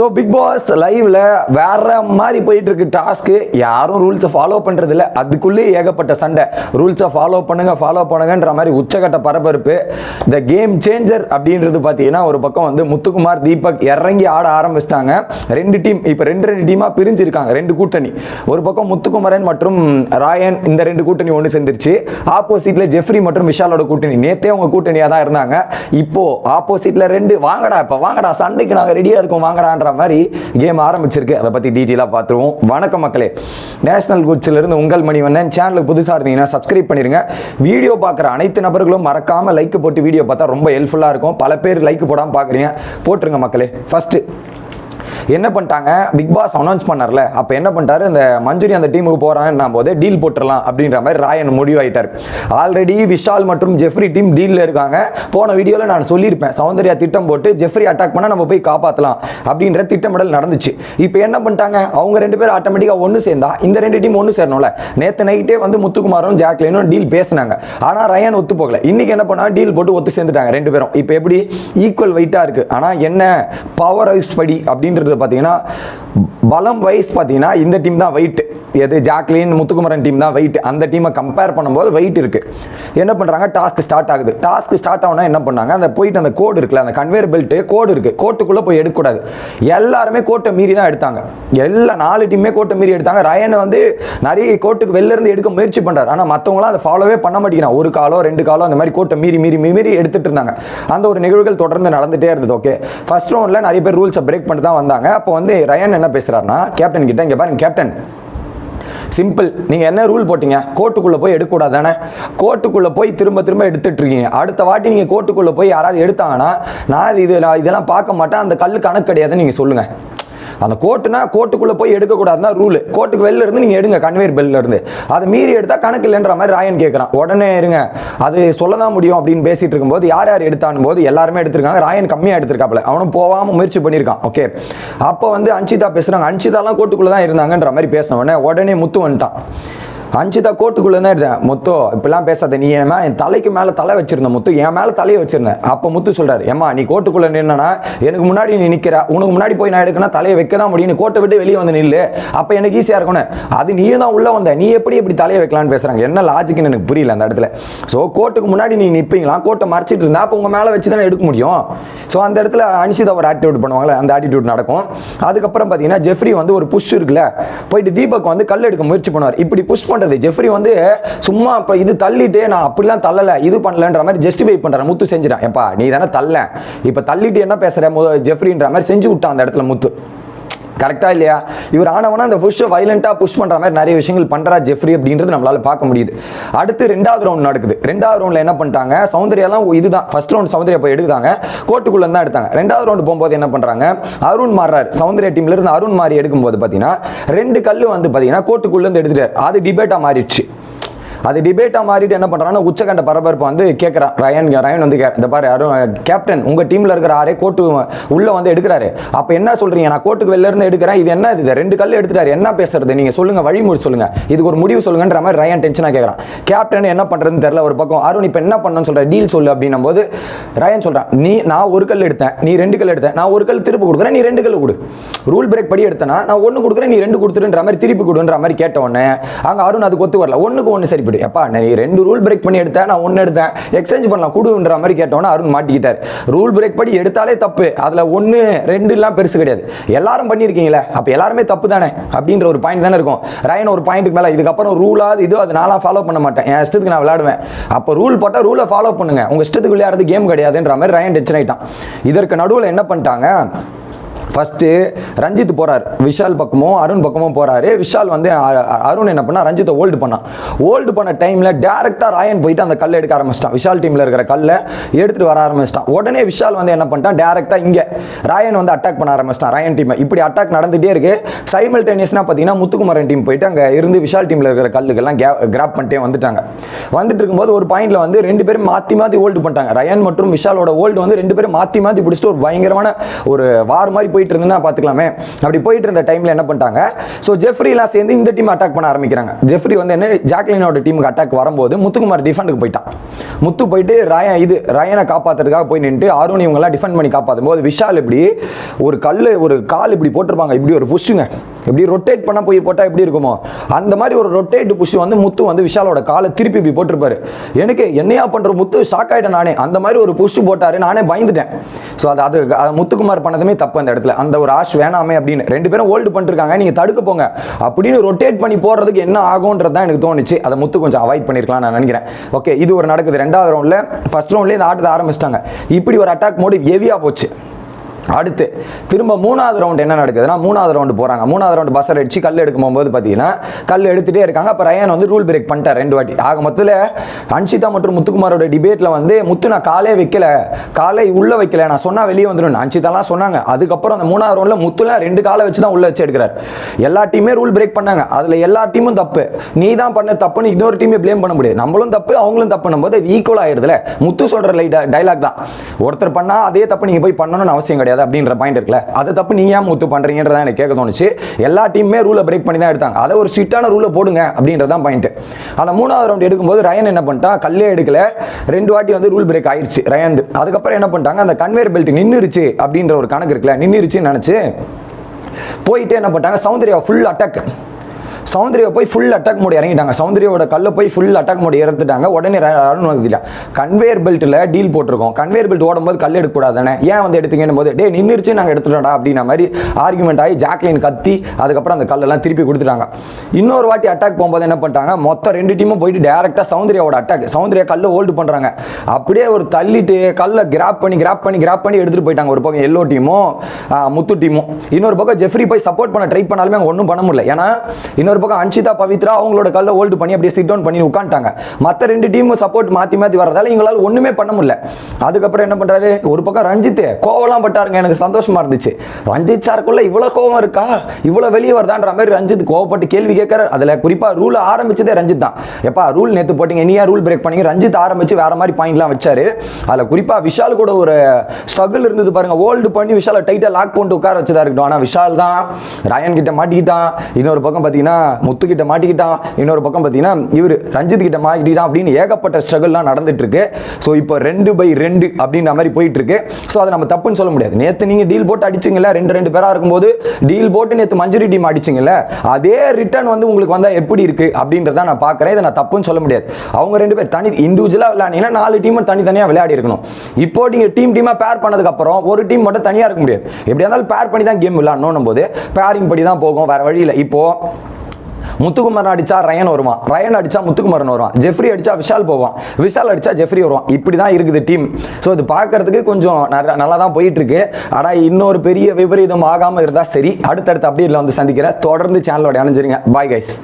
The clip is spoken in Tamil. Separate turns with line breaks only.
ஸோ பிக் பாஸ் லைவ்ல வேற மாதிரி போயிட்டு இருக்கு டாஸ்க்கு யாரும் ரூல்ஸை ஃபாலோ பண்றது இல்லை அதுக்குள்ளே ஏகப்பட்ட சண்டை. ரூல்ஸை ஃபாலோ பண்ணுங்க ஃபாலோ பண்ணுங்கன்ற மாதிரி உச்சகட்ட பரபரப்பு. இந்த கேம் சேஞ்சர் அப்படின்றது பார்த்தீங்கன்னா ஒரு பக்கம் வந்து முத்துக்குமார் தீபக் இறங்கி ஆட ஆரம்பிச்சிட்டாங்க. ரெண்டு டீம் இப்போ ரெண்டு ரெண்டு டீமாக பிரிஞ்சிருக்காங்க. ரெண்டு கூட்டணி. ஒரு பக்கம் முத்துக்குமரன் மற்றும் ராயன் இந்த ரெண்டு கூட்டணி ஒன்று சேர்ந்துருச்சு. ஆப்போசிட்ல ஜெஃப்ரி மற்றும் விஷாலோட கூட்டணி. நேத்தே அவங்க கூட்டணியாக தான் இருந்தாங்க. இப்போ ஆப்போசிட்ல ரெண்டு வாங்கடா இப்போ வாங்கடா சண்டைக்கு நாங்கள் ரெடியாக இருக்கோம் வாங்கடான்ற மாதிரி கேம் ஆரம்பிச்சிருக்கு. அதை பற்றி டீட்டெயிலாக பார்த்துருவோம். வணக்கம் மக்களே. நேஷனல் குட்ஸ்ல இருந்து உங்கள் மணிவண்ணன். சேனலுக்கு புதுசாக இருந்தீங்கன்னா சப்ஸ்கிரைப் பண்ணிருங்க. வீடியோ பார்க்குற அனைத்து நபர்களும் மறக்காம லைக் போட்டு வீடியோ பார்த்தா ரொம்ப ஹெல்ப்ஃபுல்லாக இருக்கும். பல பேர் லைக் போடாமல் பார்க்குறீங்க. போட்டுருங்க மக்களே. ஃபர்ஸ்ட் என்ன பண்ணிட்டாங்க? பிக் பாஸ் அனௌன்ஸ் பண்ணார்ல. அப்போ என்ன பண்ணிட்டாரு? இந்த மஞ்சுரி அந்த டீமுக்கு போறாங்கன்னா போது டீல் போட்டுடலாம் அப்படின்ற மாதிரி ராயன் முடிவாயிட்டார். ஆல்ரெடி விஷால் மற்றும் ஜெஃப்ரி டீம் டீலில் இருக்காங்க. போன வீடியோவில் நான் சொல்லியிருப்பேன். சௌந்தர்யா திட்டம் போட்டு ஜெஃப்ரி அட்டாக் பண்ணால் நம்ம போய் காப்பாற்றலாம் அப்படின்ற திட்டமிடல் நடந்துச்சு. இப்போ என்ன பண்ணிட்டாங்க? அவங்க ரெண்டு பேரும் ஆட்டோமேட்டிக்காக ஒன்று சேர்ந்தா இந்த ரெண்டு டீம் ஒன்று சேரணும்ல. நேற்று நைட்டே வந்து முத்துக்குமாரும் ஜாக்லினும் டீல் பேசினாங்க. ஆனால் ரயன் ஒத்து போகல. இன்னைக்கு என்ன பண்ணா டீல் போட்டு ஒத்து சேர்ந்துட்டாங்க ரெண்டு பேரும். இப்போ எப்படி ஈக்குவல் வெயிட்டாக இருக்கு? ஆனால் என்ன பவர் ஹவுஸ் படி அப்படின்றது பார்த்தீங்கன்னா பலம் வைஸ் பார்த்தீங்கன்னா இந்த டீம் தான் வெயிட் எது ஜாக்லின் முத்துக்குமரன் டீம் தான் வெயிட் அந்த டீமை கம்பேர் பண்ணும்போது வெயிட் இருக்குது என்ன பண்ணுறாங்க டாஸ்க் ஸ்டார்ட் ஆகுது. டாஸ்க் ஸ்டார்ட் ஆகுனா என்ன பண்ணாங்க? அந்த போயிட்டு அந்த கோடு இருக்குல்ல அந்த கன்வேர் பெல்ட்டு கோடு இருக்குது கோட்டுக்குள்ளே போய் எடுக்கக்கூடாது. எல்லாருமே கோட்டை மீறி தான் எடுத்தாங்க. எல்லா நாலு டீமே கோட்டை மீறி எடுத்தாங்க. ரயன் வந்து நிறைய கோட்டுக்கு வெளிலேருந்து எடுக்க முயற்சி பண்ணுறாரு ஆனால் மற்றவங்களாம் அதை ஃபாலோவே பண்ண மாட்டேங்கிறான் ஒரு காலோ ரெண்டு காலோ அந்த மாதிரி கோட்டை மீறி மீறி மீறி எடுத்துகிட்டு இருந்தாங்க. அந்த ஒரு நிகழ்வுகள் தொடர்ந்து நடந்துகிட்டே இருந்தது ஓகே ஃபர்ஸ்ட் ரவுண்டில் நிறைய பேர் ரூல்ஸை பிரேக் பண்ணிட்டு தான் வந்தாங்க. அப்போ வந்து ரயன் என்ன பேசுகிறார் சொல்கிறாருன்னா கேப்டன் கிட்ட இங்கே பாருங்க கேப்டன் சிம்பிள் நீங்க என்ன ரூல் போட்டீங்க? கோர்ட்டுக்குள்ள போய் எடுக்கக்கூடாது தானே? கோர்ட்டுக்குள்ளே போய் திரும்ப திரும்ப எடுத்துட்டு இருக்கீங்க. அடுத்த வாட்டி நீங்க கோர்ட்டுக்குள்ளே போய் யாராவது எடுத்தாங்கன்னா நான் இது இதெல்லாம் பார்க்க மாட்டேன். அந்த கல் கணக்கு கிடையாதுன்னு நீங்க சொல்லுங்க. அந்த கோட்டுனா கோட்டுக்குள்ளே போய் எடுக்கக்கூடாதுன்னா ரூல் கோர்ட்டுக்கு வெளில இருந்து நீங்கள் எடுங்க கன்வேர் பெல்ல இருந்து. அதை மீறி எடுத்தால் கணக்கு இல்லைன்ற மாதிரி ராயன் கேட்குறான் உடனே இருங்க. அது சொல்ல தான் முடியும் அப்படின்னு பேசிட்டு இருக்கும்போது யார் யார் எடுத்தானும் போது எல்லாருமே எடுத்திருக்காங்க. ராயன் கம்மியாக எடுத்திருக்காப்ல அவனும் போகாமல் முயற்சி பண்ணியிருக்கான். ஓகே அப்போ வந்து அன்சிதா பேசுகிறாங்க அன்சிதாலாம் கோட்டுக்குள்ளே தான் இருந்தாங்கன்ற மாதிரி பேசின உடனே உடனே முத்து வந்துட்டான். அஞ்சு தான் கோட்டுக்குள்ளே தான் இருந்தேன். முத்து இப்படிலாம் பேசாத நீ ஏமா என் தலைக்கு மேலே தலை வச்சிருந்த முத்து என் மேலே தலையை வச்சிருந்தேன். அப்போ முத்து சொல்கிறார் ஏமா நீ கோட்டுக்குள்ளே நின்னா எனக்கு முன்னாடி நீ நிற்கிற உனக்கு முன்னாடி போய் நான் எடுக்கணும் தலையை வைக்க தான் முடியும். நீ கோட்டை விட்டு வெளியே வந்து நில்லு. அப்போ எனக்கு ஈஸியாக இருக்கணும் அது நீயும் தான் உள்ளே வந்த நீ எப்படி எப்படி தலையை வைக்கலான்னு பேசுகிறாங்க என்ன லாஜிக்னு எனக்கு புரியல அந்த இடத்துல. ஸோ கோட்டுக்கு முன்னாடி நீ நிற்பீங்களா கோட்டை மறைச்சிட்டு இருந்தா அப்போ உங்கள் மேலே வச்சு தானே எடுக்க முடியும். ஸோ அந்த இடத்துல அனிஷிதா ஒரு ஆட்டிடியூட் பண்ணுவாங்கல்ல அந்த ஆட்டிடியூட் நடக்கும். அதுக்கப்புறம் பார்த்தீங்கன்னா ஜெஃப்ரி வந்து ஒரு புஷ் இருக்குல்ல போயிட்டு தீபக் வந்து கல் எடுக்க முயற்சி பண்ணுவார். இப்படி புஷ் பண்றது. ஜெஃப்ரி வந்து சும்மா இப்போ இது தள்ளிட்டு நான் அப்படிலாம் தள்ளல இது பண்ணலன்ற மாதிரி ஜஸ்டிஃபை பண்றேன் முத்து செஞ்சுட்டான். எப்பா நீ தானே தள்ள இப்போ தள்ளிட்டு என்ன பேசுற? ஜெஃப்ரின்ற மாதிரி செஞ்சு விட்டான் அந்த இடத்துல முத்து. கரெக்டாக இல்லையா? இவர் ஆனவனா அந்த புஷ்ஷை வைலண்ட்டாக புஷ் பண்ணுற மாதிரி நிறைய விஷயங்கள் பண்றா ஜெஃப்ரி அப்படின்றது நம்மளால் பார்க்க முடியுது. அடுத்து ரெண்டாவது ரவுண்ட் நடக்குது. ரெண்டாவது ரவுண்டில் என்ன பண்ணிட்டாங்க? சௌந்தர்யாலாம் இதுதான். ஃபர்ஸ்ட் ரவுண்ட் சௌந்தர்யா போய் எடுக்கிறாங்க கோர்ட்டுக்குள்ளே தான் எடுத்தாங்க. ரெண்டாவது ரவுண்ட் போகும்போது என்ன பண்ணுறாங்க அருண் மாறுறார். சௌந்தர்யா டீம்லேருந்து அருண் மாறி எடுக்கும்போது பார்த்தீங்கன்னா ரெண்டு கல் வந்து பார்த்தீங்கன்னா கோர்ட்டுக்குள்ளேருந்து எடுத்துட்டார். அது டிபேட்டா மாறிடுச்சு. அது டிபேட்டாக மாறிட்டு என்ன பண்ணுறான்னா உச்சகண்ட பரபரப்பு வந்து கேட்குறான் ரயன் ரயன் வந்து கே- இந்த பாரு அருண் கேப்டன் உங்கள் டீமில் இருக்கிற ஆரே கோட்டு உள்ளே வந்து எடுக்கிறாரு. அப்போ என்ன சொல்கிறீங்க நான் கோட்டுக்கு வெளில இருந்து எடுக்கிறேன். இது என்ன இது? ரெண்டு கல் எடுத்துட்டாரு. என்ன பேசுறது? நீங்கள் சொல்லுங்கள் வழிமுறை சொல்லுங்கள் இதுக்கு ஒரு முடிவு சொல்லுங்கன்ற மாதிரி ரயன் டென்ஷனாக கேட்கறான் கேப்டன் என்ன பண்ணுறதுன்னு தெரில ஒரு பக்கம். அருண் இப்போ என்ன பண்ணணும்னு சொல்கிற டீல் சொல்லு அப்படின்னும் போது ரயன் சொல்கிறான் நீ நான் ஒரு கல் எடுத்தேன். நீ ரெண்டு கல் எடுத்தேன். நான் ஒரு கல் திருப்பி கொடுக்குறேன். நீ ரெண்டு கல் கொடு. ரூல் பிரேக் படி எடுத்தனா நான் ஒன்று கொடுக்குறேன். நீ ரெண்டு கொடுத்துருன்ற மாதிரி திருப்பி கொடுன்ற மாதிரி கேட்ட உடனே அங்கே அருண் அதுக்கு ஒத்து வரல. ஒன்றுக்கு ஒன்று சரி இப்படி. அப்பா நீ ரெண்டு ரூல் பிரேக் பண்ணி எடுத்தேன் நான் ஒன்று எடுத்தேன். எக்ஸ்சேஞ்ச் பண்ணலாம் கொடுன்ற மாதிரி கேட்டவொன்னே அருண் மாட்டிக்கிட்டார். ரூல் பிரேக் படி எடுத்தாலே தப்பு. அதில் ஒன்று ரெண்டு எல்லாம் பெருசு கிடையாது. எல்லாரும் பண்ணியிருக்கீங்களே அப்போ எல்லாருமே தப்பு தானே? அப்படின்ற ஒரு பாயிண்ட் தானே இருக்கும். ரயன் ஒரு பாயிண்ட்டுக்கு மேலே இதுக்கப்புறம் ரூலாவது இது அது நான்லாம் ஃபாலோ பண்ண மாட்டேன். என் இஷ்டத்துக்கு நான் விளையாடுவேன். அப்போ ரூல் போட்டால் ரூலை ஃபாலோ பண்ணுங்க. உங்கள் இஷ்டத்துக்கு விளையாடுறது கேம் கிடையாதுன்ற மாதிரி ரயன் டென்ஷன் ஆகிட்டான் இதற்கு நடுவில் என்ன பண்ணிட்டாங்க? ஃபஸ்ட்டு ரஞ்சித் போகிறார் விஷால் பக்கமும் அருண் பக்கமும் போகிறாரு விஷால் வந்து அருண் என்ன பண்ணா ரஞ்சித்தை ஹோல்டு பண்ணான் ஹோல்டு பண்ண டைமில் டேரெக்டாக ராயன் போயிட்டு அந்த கல்லை எடுக்க ஆரம்பிச்சிட்டான். விஷால் டீமில் இருக்கிற கல்லை எடுத்துட்டு வர ஆரம்பிச்சிட்டான். உடனே விஷால் வந்து என்ன பண்ணிட்டான் டேரெக்டாக இங்கே ராயன் வந்து அட்டாக் பண்ண ஆரம்பிச்சிட்டான். ராயன் டீமை இப்படி அட்டாக் நடந்துகிட்டே இருக்கு. சைமல்டேனியஸ்னா பார்த்தீங்கன்னா முத்துக்குமரன் டீம் போயிட்டு அங்கே இருந்து விஷால் டீமில் இருக்கிற கல்லுக்கெல்லாம் கிராப் பண்ணிட்டே வந்துட்டாங்க. வந்துட்டு இருக்கும்போது ஒரு பாயிண்டில் வந்து ரெண்டு பேரும் மாற்றி மாற்றி ஹோல்டு பண்ணிட்டாங்க. ரயன் மற்றும் விஷாலோட ஹோல்டு வந்து ரெண்டு பேரும் மாற்றி மாற்றி பிடிச்சிட்டு ஒரு பயங்கரமான ஒரு வார் மாதிரி போய் போயிட்டு இருந்துன்னா பார்த்துக்கலாமே அப்படி போயிட்டு இருந்த டைமில் என்ன பண்ணிட்டாங்க? ஸோ ஜெஃப்ரிலாம் சேர்ந்து இந்த டீம் அட்டாக் பண்ண ஆரம்பிக்கிறாங்க. ஜெஃப்ரி வந்து என்ன ஜாக்லினோட டீமுக்கு அட்டாக் வரும்போது முத்துக்குமார் டிஃபெண்டுக்கு போயிட்டான். முத்து போயிட்டு ராயன் இது ராயனை காப்பாத்துறதுக்காக போய் நின்று அருண் இவங்கெல்லாம் டிஃபெண்ட் பண்ணி காப்பாற்றும் போது விஷால் இப்படி ஒரு கல் ஒரு கால் இப்படி போட்டிருப்பாங்க. இப்படி ஒரு புஷ்ஷுங்க இப்படி ரொட்டேட் பண்ண போய் போட்டால் எப்படி இருக்குமோ? அந்த மாதிரி ஒரு ரொட்டேட் புஷ் வந்து முத்து வந்து விஷாலோட காலை திருப்பி இப்படி போட்டிருப்பாரு. எனக்கு என்னையா பண்ணுற முத்து ஷாக் ஆகிட்டேன் நானே. அந்த மாதிரி ஒரு புஷ் போட்டாரு. நானே பயந்துட்டேன். ஸோ அது அது அது முத்துக்குமார் பண்ணதுமே தப்பு அந்த இடத்துல. அந்த ஒரு ஆஷ் வேணாமே அப்படின்னு. ரெண்டு பேரும் ஹோல்டு பண்ணிருக்காங்க. நீங்க தடுக்க போங்க. அப்படின்னு ரொட்டேட் பண்ணி போறதுக்கு என்ன ஆகும்ன்றது தான் எனக்கு தோணுச்சு. அதை முத்து கொஞ்சம் அவாய்ட் பண்ணிருக்கலாம் நான் நினைக்கிறேன். ஓகே இது ஒரு நடக்குது. ரெண்டாவது ரவுண்ட்ல ஃபர்ஸ்ட் ரவுண்ட்லேயே இந்த ஆட்டத்தை ஆரம்பிச்சிட்டாங்க. இப்படி ஒரு அட்டாக் மோடி ஹெவியா போச்சு. அடுத்து திரும்ப மூணாவது ரவுண்ட் என்ன நடக்குதுன்னா மூணாவது ரவுண்டு போகிறாங்க மூணாவது ரவுண்டு பஸ்ஸர் அடிச்சு கல் எடுக்கும் போது பார்த்தீங்கன்னா கல் எடுத்துகிட்டே இருக்காங்க. அப்போ ரயான் வந்து ரூல் பிரேக் பண்ணிட்டார் ரெண்டு வாட்டி. ஆக மொத்தத்தில் அன்ஷிதா மற்றும் முத்துக்குமாரோட டிபேட்டில் வந்து முத்து நான் காலே வைக்கல. காலை உள்ளே வைக்கல. நான் சொன்னால் வெளியே வந்துடும் அன்ஷிதாலாம் சொன்னாங்க. அதுக்கப்புறம் அந்த மூணாவது ரவுண்டில் முத்துலாம் ரெண்டு காலை வச்சு தான் உள்ளே வச்சு எடுக்கிறார். எல்லா டீமே ரூல் பிரேக் பண்ணாங்க. அதில் எல்லா டீமும் தப்பு. நீ தான் பண்ண தப்புன்னு இன்னொரு டீமே ப்ளேம் பண்ண முடியாது. நம்மளும் தப்பு அவங்களும் தப்புன்னும் போது அது ஈக்குவல் ஆயிடுதுல முத்து சொல்கிற லைட் டைலாக் தான். ஒருத்தர் பண்ணால் அதே தப்பு நீங்கள் போய் பண்ணணும்னு அவசியம் கிடையாது. அப்படின்ற பாயிண்ட் இருக்குல்ல? அதை தப்பு நீங்க ஏன் முத்து பண்றீங்கன்றதான் எனக்கு கேட்க தோணுச்சு. எல்லா டீமுமே ரூலை பிரேக் பண்ணி தான் எடுத்தாங்க. அதை ஒரு ஸ்ட்ரிக்டான ரூலை போடுங்க அப்படின்றதான் பாயிண்ட் அந்த மூணாவது ரவுண்ட் எடுக்கும்போது ரயன் என்ன பண்ணிட்டான்? கல்லே எடுக்கல. ரெண்டு வாட்டி வந்து ரூல் பிரேக் ஆயிடுச்சு ரயன் அதுக்கப்புறம் என்ன பண்ணிட்டாங்க? அந்த கன்வேர் பெல்ட் நின்னுருச்சு அப்படின்ற ஒரு கணக்கு இருக்குல்ல? நின்னுருச்சுன்னு நினச்சி போயிட்டு என்ன பண்ணிட்டாங்க? சௌந்தர்யா ஃபுல் அட்டாக் சௌந்தர்யா போய் ஃபுல் அட்டாக் மோடி இறங்கிட்டாங்க. சௌந்தர்யோட கல்ல போய் ஃபுல் அட்டாக் மோடி இறந்துட்டாங்க. உடனே ர- அருண் வந்துட்டான் கன்வேயர் பெல்ட்டில் டீல் போட்டிருக்கோம். கன்வேயர் பெல்ட் ஓடும்போது கல் எடுக்கக்கூடாதானே ஏன் வந்து எடுத்தீங்கன்னு போது டே நின்றுச்சு நாங்கள் எடுத்துட்டோம்டா அப்படின்ன மாதிரி ஆர்குமெண்ட் ஆகி ஜாக்லின் கத்தி அதுக்கப்புறம் அந்த கல்லெல்லாம் திருப்பி கொடுத்துட்டாங்க. இன்னொரு வாட்டி அட்டாக் போகும்போது என்ன பண்ணிட்டாங்க மொத்தம் ரெண்டு டீமும் போயிட்டு டேரெக்டாக சௌந்தர்யாவோட அட்டாக் சௌந்தர்யா கல்லை ஹோல்டு பண்ணுறாங்க அப்படியே ஒரு தள்ளிட்டு கல்லை கிராப் பண்ணி கிராப் பண்ணி கிராப் பண்ணி எடுத்துகிட்டு போயிட்டாங்க. ஒரு பக்கம் எல்லோ டீமும் முத்து டீமும் இன்னொரு பக்கம் ஜெஃப்ரி போய் சப்போர்ட் பண்ண ட்ரை பண்ணாலுமே ஒன்றும் பண்ண முடியல. ஏன்னா இன்னொரு பக்கம் அன்ஷிதா பவித்ரா அவங்களோட கல்லை ஹோல்டு பண்ணி அப்படியே சிட் டவுன் பண்ணி உட்காந்துட்டாங்க. மற்ற ரெண்டு டீமும் சப்போர்ட் மாற்றி மாற்றி வர்றதால எங்களால் ஒன்றுமே பண்ண முடியல. அதுக்கப்புறம் என்ன பண்ணுறாரு ஒரு பக்கம் ரஞ்சித் கோவலாம் பட்டாருங்க. எனக்கு சந்தோஷமா இருந்துச்சு. ரஞ்சித் சாருக்குள்ள இவ்வளோ கோவம் இருக்கா? இவ்வளோ வெளியே வருதான்ற மாதிரி ரஞ்சித் கோவப்பட்டு கேள்வி கேட்கறாரு. அதில் குறிப்பாக ரூல் ஆரம்பிச்சதே ரஞ்சித் தான். எப்பா ரூல் நேற்று போட்டீங்க. நீயா ரூல் பிரேக் பண்ணீங்க. ரஞ்சித் ஆரம்பிச்சு வேற மாதிரி பாயிண்ட்லாம் வச்சாரு. அதில் குறிப்பாக விஷால் கூட ஒரு ஸ்ட்ரகிள் இருந்தது பாருங்க. ஹோல்டு பண்ணி விஷாலை டைட்டாக லாக் பண்ணிட்டு உட்கார வச்சதா இருக்கட்டும். ஆனால் விஷால் தான் ரயன் கிட்ட மாட்டிக்கிட்டான். இன்னொரு பக்கம் பார்த்தீங்கன்னா முத்துக்கிட்ட மாட்டிக்கிட்டான். இன்னொரு பக்கம் பார்த்தீங்கன்னா இவர் ரஞ்சித் கிட்ட மாட்டிக்கிட்டான் அப்படின்னு ஏகப்பட்ட ஸ்ட்ரகிள்லாம் நடந்துட்டு இருக்கு ஸோ இப்போ ரெண்டு பை ரெண்டு அப்படின்ற மாதிரி போயிட்டு இருக்கு ஸோ அதை நம்ம தப்புன்னு சொல்ல முடியாது. நேற்று நீங்கள் டீல் போட்டு அடிச்சிங்கல்ல ரெண்டு ரெண்டு பேராக இருக்கும்போது டீல் போட்டு நேற்று மஞ்சுரி டீம் அடிச்சிங்கல்ல அதே ரிட்டர்ன் வந்து உங்களுக்கு வந்தால் எப்படி இருக்கு அப்படின்றத நான் பார்க்குறேன். இதை நான் தப்புன்னு சொல்ல முடியாது. அவங்க ரெண்டு பேர் தனி இண்டிவிஜுவலாக விளையாடிங்கன்னா நாலு டீமும் தனித்தனியாக விளையாடி இருக்கணும். இப்போ நீங்கள் டீம் டீமாக பேர் பண்ணதுக்கு அப்புறம் ஒரு டீம் மட்டும் தனியாக இருக்க முடியாது. எப்படியா இருந்தாலும் பேர் பண்ணி தான் கேம் விளையாடணும் போது பேரிங் படி தான் போகும். வேற வழியில் இப்போது முத்துக்குமரன் அடிச்சா ரயன் வருவான். ரயன் அடிச்சா முத்துக்குமரன் வருவான். ஜெஃப்ரி அடிச்சா விஷால் போவான். விஷால் அடிச்சா ஜெஃப்ரி வருவான். இப்படி தான் இருக்குது டீம் ஸோ இது பார்க்கறதுக்கு கொஞ்சம் நல்லா தான் போயிட்டு இருக்கு ஆனால் இன்னொரு பெரிய விபரீதம் ஆகாமல் இருந்தால் சரி. அடுத்தடுத்து அப்படியே இல்லை வந்து சந்திக்கிறேன். தொடர்ந்து சேனலோட அணிஞ்சிருங்க பாய் கைஸ்